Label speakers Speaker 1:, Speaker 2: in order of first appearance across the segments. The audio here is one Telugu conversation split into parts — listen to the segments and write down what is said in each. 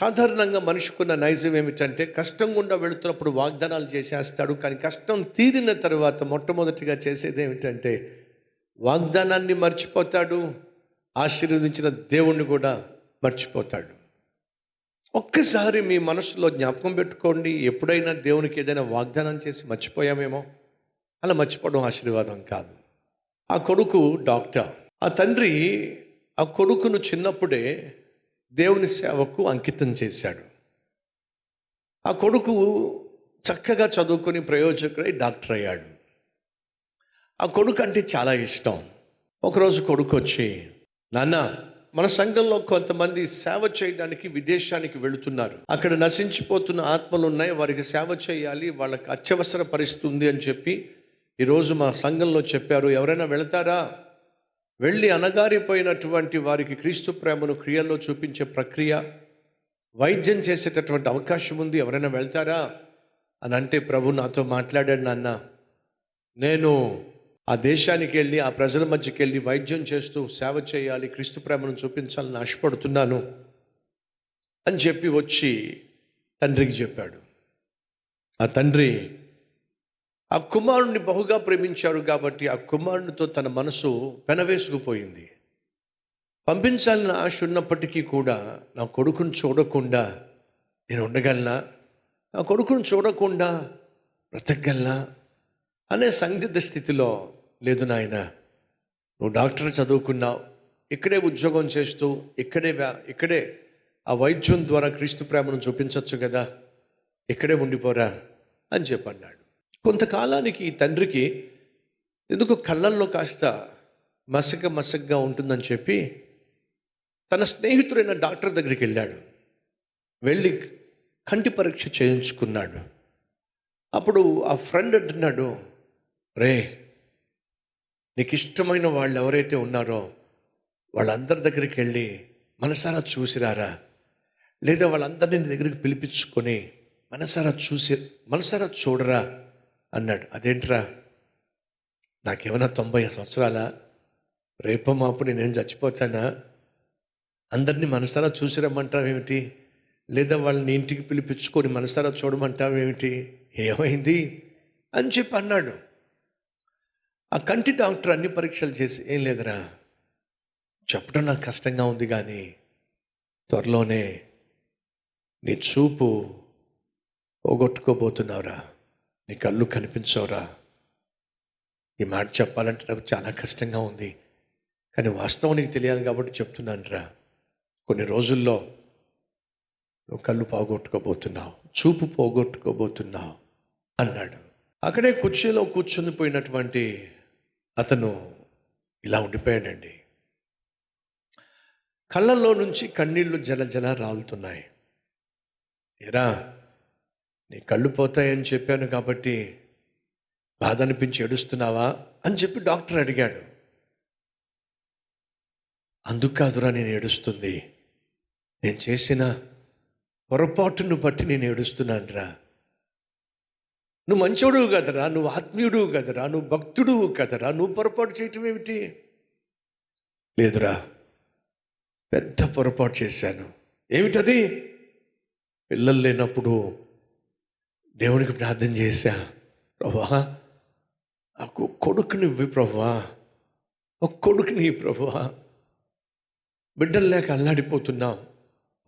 Speaker 1: సాధారణంగా మనిషికున్న నైజం ఏమిటంటే కష్టం గుండా వెళుతున్నప్పుడు వాగ్దానాలు చేసేస్తాడు కానీ కష్టం తీరిన తర్వాత మొట్టమొదటిగా చేసేది ఏమిటంటే వాగ్దానాన్ని మర్చిపోతాడు ఆశీర్వదించిన దేవుణ్ణి కూడా మర్చిపోతాడు. ఒక్కసారి మీ మనసులో జ్ఞాపకం పెట్టుకోండి ఎప్పుడైనా దేవునికి ఏదైనా వాగ్దానం చేసి మర్చిపోయామేమో అలా మర్చిపోవడం ఆశీర్వాదం కాదు. ఆ కొడుకు డాక్టర్. ఆ తండ్రి ఆ కొడుకును చిన్నప్పుడే దేవుని సేవకు అంకితం చేశాడు. ఆ కొడుకు చక్కగా చదువుకొని ప్రయోజకుడై డాక్టర్ అయ్యాడు. ఆ కొడుకు అంటే చాలా ఇష్టం. ఒకరోజు కొడుకు వచ్చి నాన్న మన సంఘంలో కొంతమంది సేవ చేయడానికి విదేశానికి వెళుతున్నారు. అక్కడ నశించిపోతున్న ఆత్మలు ఉన్నాయి. వారికి సేవ చేయాలి. వాళ్ళకి అత్యవసర పరిస్థితి ఉంది అని చెప్పి ఈరోజు మా సంఘంలో చెప్పారు. ఎవరైనా వెళతారా? వెళ్ళి అనగారిపోయినటువంటి వారికి క్రీస్తు ప్రేమను క్రియల్లో చూపించే ప్రక్రియ వైద్యం చేసేటటువంటి అవకాశం ఉంది. ఎవరైనా వెళ్తారా? అని అంటే ప్రభు నాతో మాట్లాడాడు నాన్న. నేను ఆ దేశానికి వెళ్ళి ఆ ప్రజల మధ్యకి వెళ్ళి వైద్యం చేస్తూ సేవ చేయాలి క్రీస్తు ప్రేమను చూపించాలని ఆశపడుతున్నాను అని చెప్పి వచ్చి తండ్రికి చెప్పాడు. ఆ తండ్రి ఆ కుమారుణ్ణి బహుగా ప్రేమించాడు కాబట్టి ఆ కుమారునితో తన మనసు పెనవేసుకుపోయింది. పంపించాలని ఆశ ఉన్నప్పటికీ కూడా నా కొడుకును చూడకుండా నేను ఉండగలనా? నా కొడుకును చూడకుండా బ్రతకగలనా? అనే సందిగ్ధ స్థితిలో లేదు నాయన. నువ్వు డాక్టర్ చదువుకున్నావు. ఇక్కడే ఉద్యోగం చేస్తూ ఇక్కడే ఇక్కడే ఆ వైద్యం ద్వారా క్రీస్తు ప్రేమను చూపించవచ్చు కదా. ఇక్కడే ఉండిపోరా అని చెప్పన్నాడు. కొంతకాలానికి తండ్రికి ఎందుకు కళ్ళల్లో కాస్త మసక మసగ్గా ఉంటుందని చెప్పి తన స్నేహితుడైన డాక్టర్ దగ్గరికి వెళ్ళాడు. వెళ్ళి కంటి పరీక్ష చేయించుకున్నాడు. అప్పుడు ఆ ఫ్రెండ్ అంటున్నాడు రే నీకు ఇష్టమైన వాళ్ళు ఎవరైతే ఉన్నారో వాళ్ళందరి దగ్గరికి వెళ్ళి మనసారా చూసిరారా? లేదా వాళ్ళందరినీ నీ దగ్గరికి పిలిపించుకొని మనసారా చూసి మనసారా చూడరా? అన్నాడు. అదేంట్రా? నాకేమైనా తొంభై సంవత్సరాలా? రేపో మాపు నేనేం చచ్చిపోతానా? అందరినీ మనసారా చూసిరమ్మంటావేమిటి? లేదా వాళ్ళని ఇంటికి పిలిపించుకొని మనసారా చూడమంటావేమిటి? ఏమైంది? అని చెప్పి అన్నాడు. ఆ కంటి డాక్టర్ అన్ని పరీక్షలు చేసి ఏం లేదురా. చెప్పడం నాకు కష్టంగా ఉంది కానీ త్వరలోనే నీ చూపు పోగొట్టుకోబోతున్నావురా. నీ కళ్ళు కనిపించవురా. ఈ మాట చెప్పాలంటే నాకు చాలా కష్టంగా ఉంది. కానీ వాస్తవం నీకు తెలియాలి కాబట్టి చెప్తున్నాను రా కొన్ని రోజుల్లో నువ్వు కళ్ళు పోగొట్టుకోబోతున్నావు చూపు పోగొట్టుకోబోతున్నావు అన్నాడు. అక్కడే కుర్చీలో కూర్చుని పోయినటువంటి అతను ఇలా ఉండిపోయాడండి. కళ్ళల్లో నుంచి కన్నీళ్ళు జల జల రాలుతున్నాయి. ఏరా నీ కళ్ళు పోతాయని చెప్పాను కాబట్టి బాధ అనిపించి ఏడుస్తున్నావా అని చెప్పి డాక్టర్ అడిగాడు. అందుకు కాదురా నేను ఏడుస్తుంది. నేను చేసిన పొరపాటును బట్టి నేను ఏడుస్తున్నానరా. నువ్వు మంచోడువు కదరా నువ్వు ఆత్మీయుడువు కదరా నువ్వు భక్తుడువు కదరా నువ్వు పొరపాటు చేయటం ఏమిటి? లేదురా పెద్ద పొరపాటు చేశాను. ఏమిటది? పిల్లలు లేనప్పుడు దేవునికి ప్రార్థన చేశా. ప్రభా నాకు కొడుకునివ్వి ప్రభా. ఒక కొడుకుని ప్రభా. బిడ్డలు లేక అల్లాడిపోతున్నాం.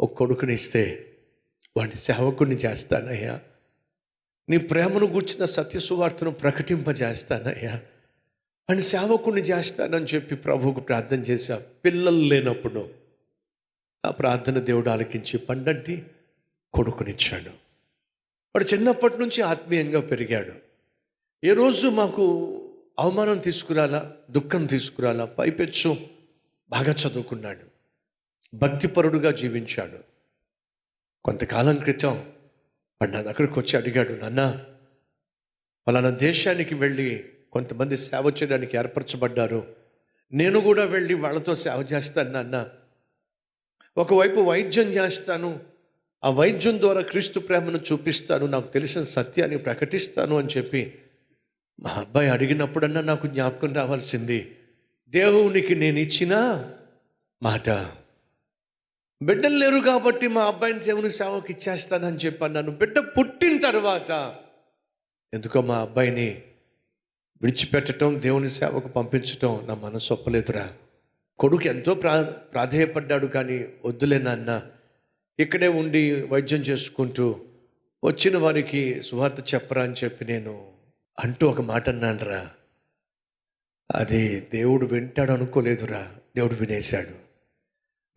Speaker 1: ఒక కొడుకుని ఇస్తే వాడిని సేవకుని చేస్తానయ్యా. నీ ప్రేమను గూర్చిన సత్యసువార్తను ప్రకటింపజేస్తానయ్యా. వాడిని సేవకుని చేస్తానని చెప్పి ప్రభువుకు ప్రార్థన చేశా. పిల్లలు లేనప్పుడు ఆ ప్రార్థన దేవుడు ఆలకించి పండంటి కొడుకునిచ్చాడు. వాడు చిన్నప్పటి నుంచి ఆత్మీయంగా పెరిగాడు. ఏ రోజు మాకు అవమానం తీసుకురాలా దుఃఖం తీసుకురాలా పైపెచ్చు బాగా చదువుకున్నాడు. భక్తిపరుడుగా జీవించాడు. కొంతకాలం క్రితం వాడు నా దగ్గరకు వచ్చి అడిగాడు నాన్న పలానా దేశానికి వెళ్ళి కొంతమంది సేవ చేయడానికి ఏర్పరచబడ్డారు. నేను కూడా వెళ్ళి వాళ్ళతో సేవ చేస్తాను నాన్న. ఒకవైపు వైద్యం చేస్తాను ఆ వైద్యం ద్వారా క్రీస్తు ప్రేమను చూపిస్తాను నాకు తెలిసిన సత్యాన్ని ప్రకటిస్తాను అని చెప్పి మా అబ్బాయి అడిగినప్పుడన్నా నాకు జ్ఞాపకం రావాల్సింది. దేవునికి నేను ఇచ్చిన మాట. బిడ్డలు లేరు కాబట్టి మా అబ్బాయిని దేవుని సేవకు ఇచ్చేస్తానని చెప్పాను నన్ను బిడ్డ పుట్టిన తర్వాత ఎందుకో మా అబ్బాయిని విడిచిపెట్టడం దేవుని సేవకు పంపించటం నా మనసు ఒప్పలేదురా. కొడుకు ఎంతో ప్రా ప్రాధేయపడ్డాడు కానీ వద్దులే నాన్న. ఇక్కడే ఉండి వైద్యం చేసుకుంటూ వచ్చిన వారికి సువార్త చెప్పరా అని చెప్పి నేను అంటూ ఒక మాట అన్నానురా. అది దేవుడు వింటాడు అనుకోలేదురా. దేవుడు వినేశాడు.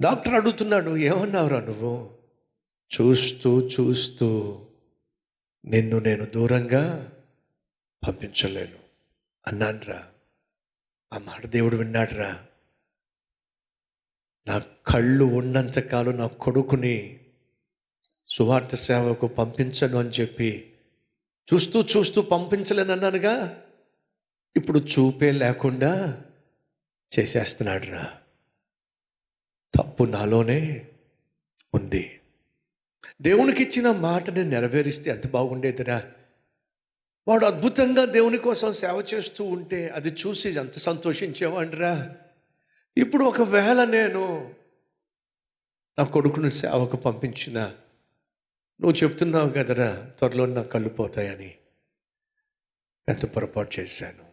Speaker 1: డాక్టర్ అడుగుతున్నాడు ఏమన్నావురా నువ్వు? చూస్తూ చూస్తూ నిన్ను నేను దూరంగా పంపించలేను అన్నానురా. ఆ మాట దేవుడు విన్నాడురా. నా కళ్ళు ఉన్నంతకాలం నా కొడుకుని సువార్త సేవకు పంపించను అని చెప్పి చూస్తూ చూస్తూ పంపించలేనన్నానుగా. ఇప్పుడు చూపే లేకుండా చేసేస్తున్నాడు రా తప్పు నాలోనే ఉంది. దేవునికి ఇచ్చిన మాటని నెరవేరిస్తే ఎంత బాగుండేదిరా. వాడు అద్భుతంగా దేవుని కోసం సేవ చేస్తూ ఉంటే అది చూసి ఎంత సంతోషించేవాడిరా. ఇప్పుడు ఒకవేళ నేను నా కొడుకుని సేవకు పంపించిన నువ్వు చెప్తున్నావు కదరా త్వరలో నా కళ్ళు పోతాయని ఎంత పొరపాటు చేశాను.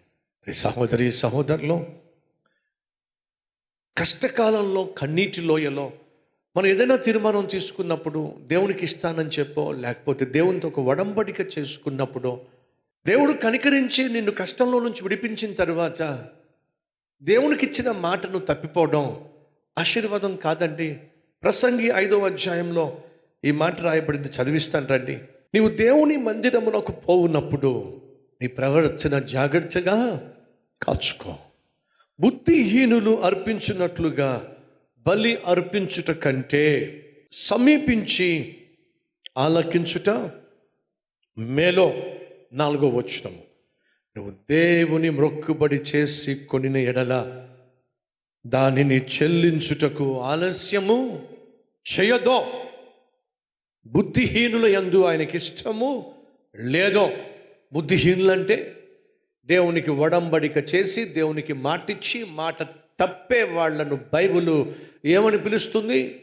Speaker 1: ఈ సహోదరి సహోదరులు కష్టకాలంలో కన్నీటి లోయలో మనం ఏదైనా తీర్మానం తీసుకున్నప్పుడు దేవునికి ఇస్తానని చెప్పో లేకపోతే దేవునితో ఒక వడంబడిక చేసుకున్నప్పుడు దేవుడు కనికరించి నిన్ను కష్టంలో నుంచి విడిపించిన తర్వాత దేవునికి ఇచ్చిన మాటను తప్పిపోవడం ఆశీర్వాదం కాదండి. ప్రసంగి ఐదవ అధ్యాయంలో ఈ మాట రాయబడింది చదివిస్తాను రండి. నీవు దేవుని మందిరమునకు పోవునప్పుడు నీ ప్రవర్తన జాగ్రత్తగా కాచుకో. బుద్ధిహీనులు అర్పించినట్లుగా బలి అర్పించుట కంటే సమీపించి ఆలకించుట మేలో నాలుగో వచ్చినము నువ్వు దేవుని మొక్కుబడి చేసి కొనిన ఎడల దానిని చెల్లించుటకు ఆలస్యము చేయదో. బుద్ధిహీనుల ఎందు ఆయనకి ఇష్టము లేదో. బుద్ధిహీనులంటే దేవునికి వడంబడిక చేసి దేవునికి మాటిచ్చి మాట తప్పే వాళ్ళను బైబులు ఏమని పిలుస్తుంది?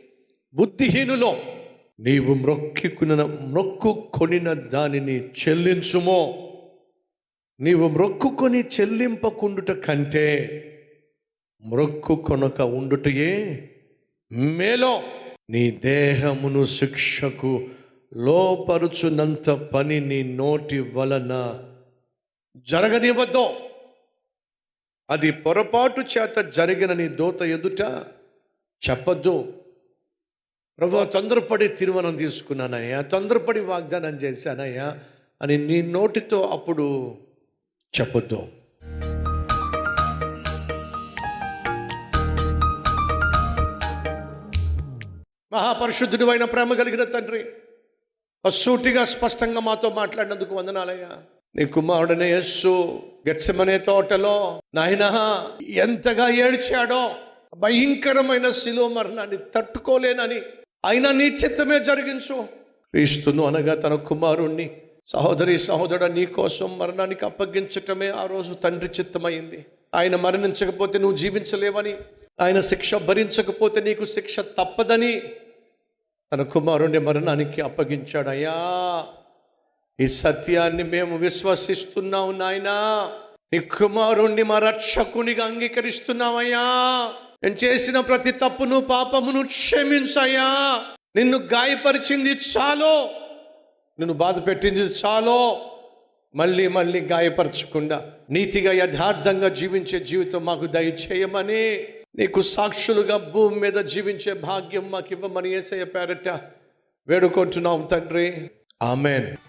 Speaker 1: బుద్ధిహీనులో. నీవు మ్రొక్కికున్న మ్రొక్కు కొనిన దానిని చెల్లించుమో. నీవు మ్రొక్కుకొని చెల్లింపకుండుట కంటే మ్రొక్కు కొనక ఉండుటయే మేలో. నీ దేహమును శిక్షకు లోపరుచునంత పని నీ నోటి వలన జరగనివ్వద్దు. అది పొరపాటు చేత జరిగిన నీ దోత ఎదుట చెప్పద్దు. ప్రభు తొందరపడి తీర్మానం తీసుకున్నానయ్యా తొందరపడి వాగ్దానం చేశానయ్యా అని నీ నోటితో అప్పుడు చెప్పొద్దు. మహాపరిశుద్ధుడు అయిన ప్రేమ కలిగిన తండ్రి సూటిగా స్పష్టంగా మాతో మాట్లాడినందుకు వందనాలయ్యా. నీ కుమారుడనే యస్సు గెచ్చమనే తోటలో నాయన ఎంతగా ఏడ్చాడో భయంకరమైన శిలో మరణాన్ని తట్టుకోలేనని అయినా నీ చిత్తమే జరిగించు. క్రీస్తును అనగా తన కుమారుణ్ణి సహోదరి సహోదరుడు నీ కోసం మరణానికి అప్పగించటమే ఆ రోజు తండ్రి చిత్తమైంది. ఆయన మరణించకపోతే నువ్వు జీవించలేవని ఆయన శిక్ష భరించకపోతే నీకు శిక్ష తప్పదని తన కుమారుణ్ణి మరణానికి అప్పగించాడయ్యా ఈ సత్యాన్ని మేము విశ్వసిస్తున్నాం నాయనా. నీ కుమారుణ్ణి మా రక్షకునిగా అంగీకరిస్తున్నామయ్యా నేను చేసిన ప్రతి తప్పును పాపమును క్షమించయ్యా. నిన్ను గాయపరిచింది చాలో. నిన్ను బాధ పెట్టింది చాలో. మళ్ళీ మళ్ళీ గాయపరచకుండా నీతిగా యథార్థంగా జీవించే జీవితం మాకు దయచేయమని నీకు సాక్షులుగా భూమి మీద జీవించే భాగ్యం మాకు ఇవ్వమని ఏసయ్య పేరట వేడుకుంటున్నాం తండ్రి. ఆమెన్.